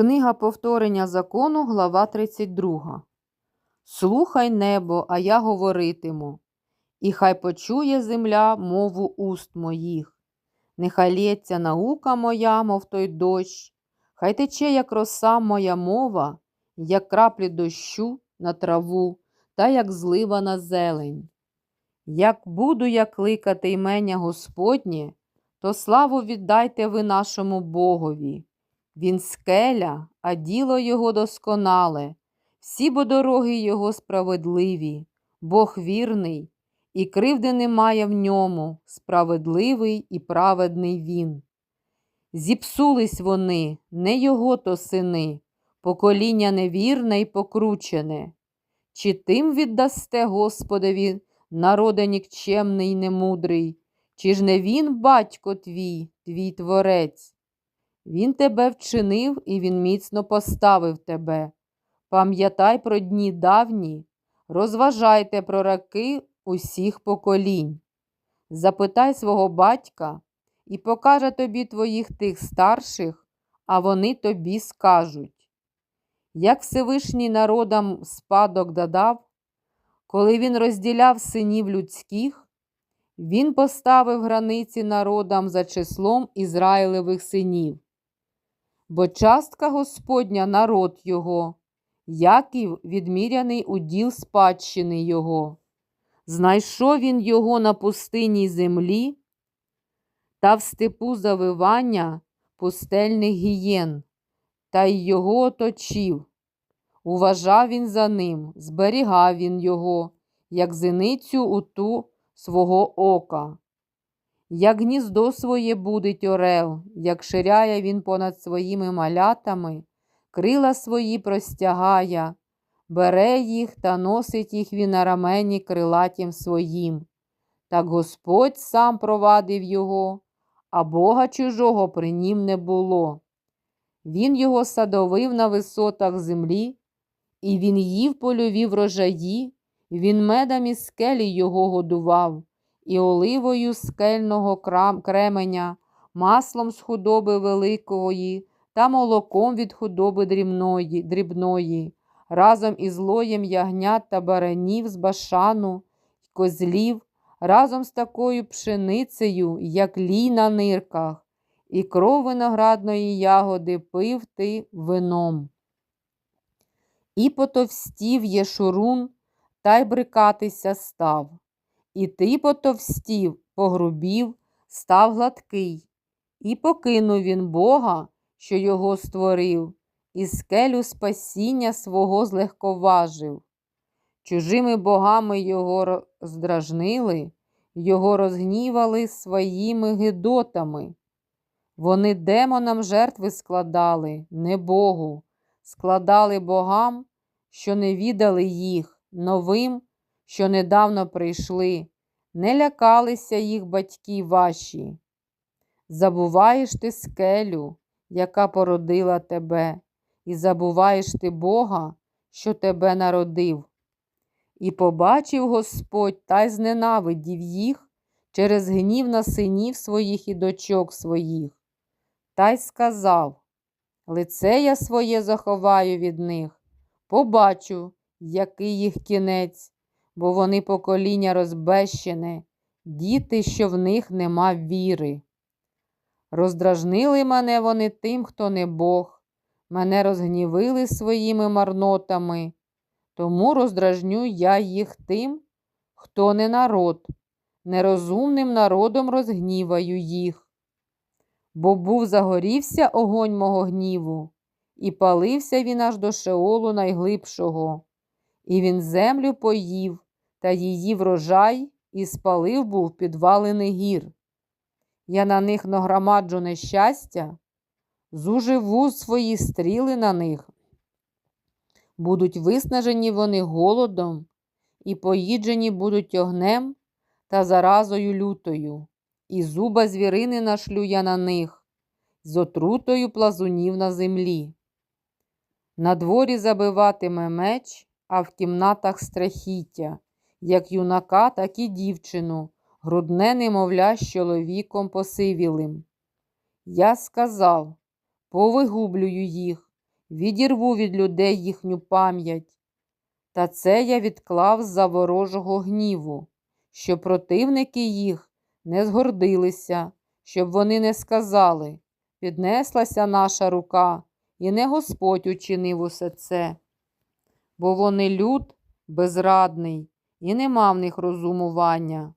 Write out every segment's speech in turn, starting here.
Книга повторення закону, глава 32. Слухай небо, а я говоритиму, і хай почує земля мову уст моїх. Нехай лється наука моя, мов той дощ, хай тече, як роса моя мова, як краплі дощу на траву, та як злива на зелень. Як буду я кликати імення Господнє, то славу віддайте ви нашому Богові. Він скеля, а діло його досконале, всі бо дороги його справедливі, Бог вірний, і кривди немає в ньому, справедливий і праведний він. Зіпсулись вони, не його то сини, покоління невірне й покручене. Чи тим віддасте Господові, народе нікчемний немудрий, чи ж не він, батько твій, твій творець? Він тебе вчинив і він міцно поставив тебе. Пам'ятай про дні давні, розважайте про раки усіх поколінь. Запитай свого батька і покаже тобі твоїх тих старших, а вони тобі скажуть. Як Всевишній народам спадок додав, коли він розділяв синів людських, він поставив границі народам за числом Ізраїлевих синів бо частка Господня народ його, Яків відміряний уділ спадщини його. Знайшов він його на пустинній землі та в степу завивання пустельних гієн, та й його оточив. Уважав він за ним, зберігав він його, як зеницю у ту свого ока. Як гніздо своє будить орел, як ширяє він понад своїми малятами, крила свої простягає, бере їх та носить їх він на рамені крилатім своїм. Так Господь сам провадив його, а Бога чужого при нім не було. Він його садовив на висотах землі, і він їв польові врожаї, він медом із скелі його годував і оливою скельного кременя, маслом з худоби великої та молоком від худоби дрібної, дрібної, разом із лоєм ягнят та баранів з башану, козлів, разом з такою пшеницею, як лій на нирках, і кров виноградної ягоди пив ти вином. І потовстів Єшурун, та й брикатися став. І ти потовстів, погрубів, став гладкий, і покинув він Бога, що його створив, і скелю спасіння свого злегковажив. Чужими богами його роздражнили, його розгнівали своїми гидотами. Вони демонам жертви складали, не Богу, складали богам, що не віддали їх, новим що недавно прийшли, не лякалися їх батьки ваші. Забуваєш ти скелю, яка породила тебе, і забуваєш ти Бога, що тебе народив. І побачив Господь та й зненавидів їх через гнів на синів своїх і дочок своїх, та й сказав Лице я своє заховаю від них, побачу, який їх кінець, бо вони покоління розбещене, діти, що в них нема віри. Роздражнили мене вони тим, хто не Бог, мене розгнівили своїми марнотами, тому роздражню я їх тим, хто не народ, нерозумним народом розгніваю їх. Бо був загорівся огонь мого гніву, і палився він аж до шеолу найглибшого, і він землю поїв, та її врожай і спалив був підвалений гір. Я на них нагромаджу нещастя, зуживу свої стріли на них. Будуть виснажені вони голодом, і поїджені будуть огнем та заразою лютою, і зуба звірини нашлю я на них, з отрутою плазунів на землі. На дворі забиватиме меч, а в кімнатах страхіття як юнака, так і дівчину, грудне немовля з чоловіком посивілим. Я сказав повигублюю їх, відірву від людей їхню пам'ять. Та це я відклав за ворожого гніву, щоб противники їх не згордилися, щоб вони не сказали піднеслася наша рука, і не Господь учинив усе це. Бо вони люд безрадний, і нема в них розумування.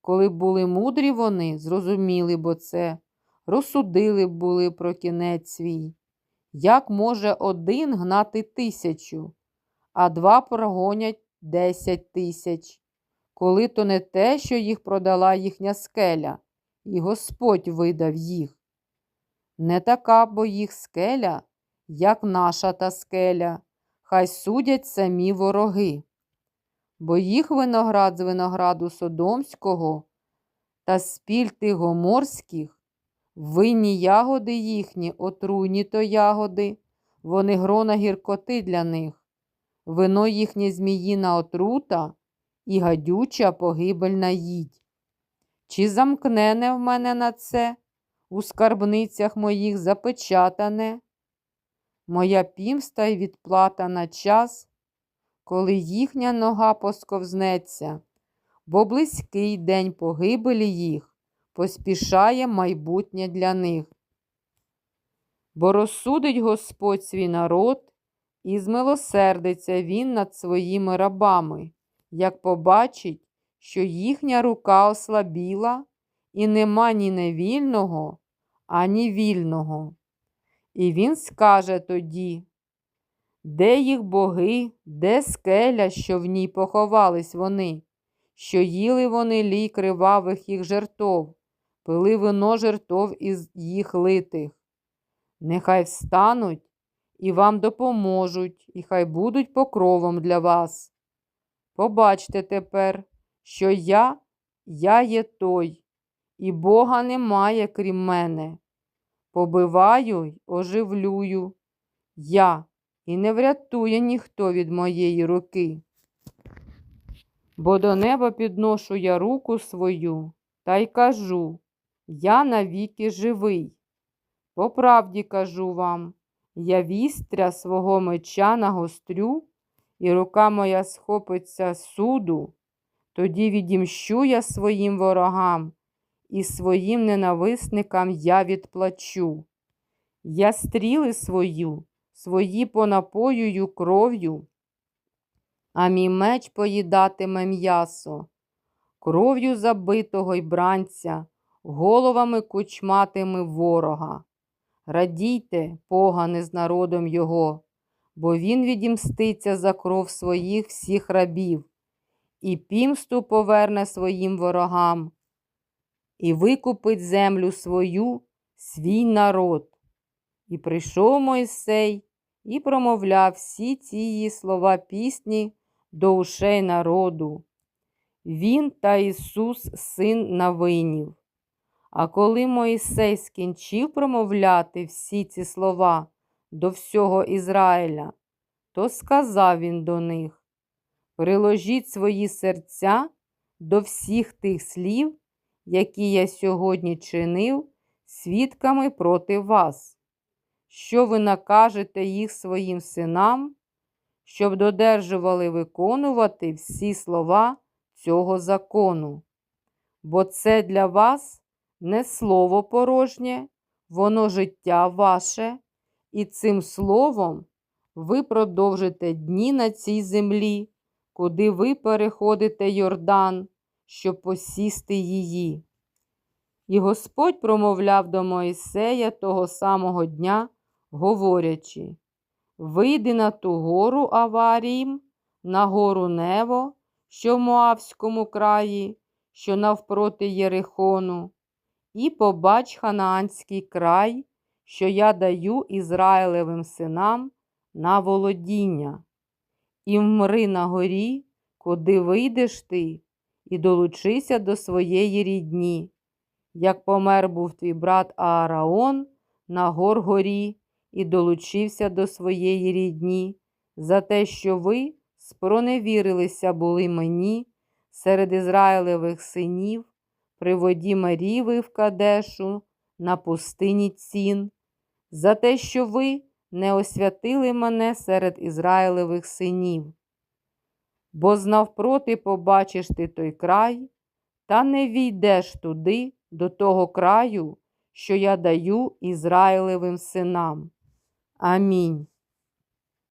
Коли б були мудрі вони, зрозуміли б це, розсудили б були про кінець свій. Як може один гнати тисячу, а два прогонять десять тисяч, коли то не те, що їх продала їхня скеля, і Господь видав їх. Не така бо їх скеля, як наша та скеля, хай судять самі вороги. Бо їх виноград з винограду Содомського та спіль тих гоморських, винні ягоди їхні, отруйні то ягоди, вони грона гіркоти для них, вино їхнє зміїна отрута і гадюча погибельна їдь. Чи замкнене в мене на це? у скарбницях моїх запечатане, моя пімста й відплата на час, коли їхня нога посковзнеться, бо близький день погибелі їх поспішає майбутнє для них. Бо розсудить Господь свій народ і змилосердиться він над своїми рабами, як побачить, що їхня рука ослабіла і нема ні невільного, ані вільного. І він скаже тоді, де їх боги, де скеля, що в ній поховались вони, що їли вони лій кривавих їх жертов, пили вино жертов із їх литих. Нехай встануть і вам допоможуть, і хай будуть покровом для вас. Побачте тепер, що я, я є той, і Бога немає, крім мене. Побиваю й оживлюю я, і не врятує ніхто від моєї руки. Бо до неба підношу я руку свою та й кажу я навіки живий. По правді кажу вам, я вістря свого меча нагострю, і рука моя схопиться суду, тоді відімщу я своїм ворогам і своїм ненависникам я відплачу. Я стріли свою, свої понапоюю кров'ю, а мій меч поїдатиме м'ясо, кров'ю забитого й бранця, головами кучматиме ворога. Радійте, погане з народом його, бо він відімститься за кров своїх всіх рабів, і пімсту поверне своїм ворогам і викупить землю свою, свій народ. І прийшов Мойсей і промовляв всі ці її слова пісні до ушей народу. Він та Ісус, син Навинів. А коли Мойсей скінчив промовляти всі ці слова до всього Ізраїля, то сказав він до них: Приложіть свої серця до всіх тих слів, які я сьогодні чинив свідками проти вас, що ви накажете їх своїм синам, щоб додержували виконувати всі слова цього закону. Бо це для вас не слово порожнє, воно життя ваше, і цим словом ви продовжите дні на цій землі, куди ви переходите Йордан щоб посісти її. І Господь промовляв до Моїсея того самого дня, говорячи: Вийди на ту гору Аваріїм, на гору Нево, що в Моавському краї, що навпроти Єрихону, і побач ханаанський край, що я даю Ізраїлевим синам на володіння, і вмри на горі, куди вийдеш ти, і долучися до своєї рідні, як помер був твій брат Аараон на гор горі і долучився до своєї рідні, за те, що ви спроневірилися були мені серед Ізраїлевих синів, при воді Маріви в Кадешу, на пустині цін, за те, що ви не освятили мене серед Ізраїлевих синів. Бо знавпроти побачиш ти той край, та не війдеш туди, до того краю, що я даю Ізраїлевим синам. Амінь.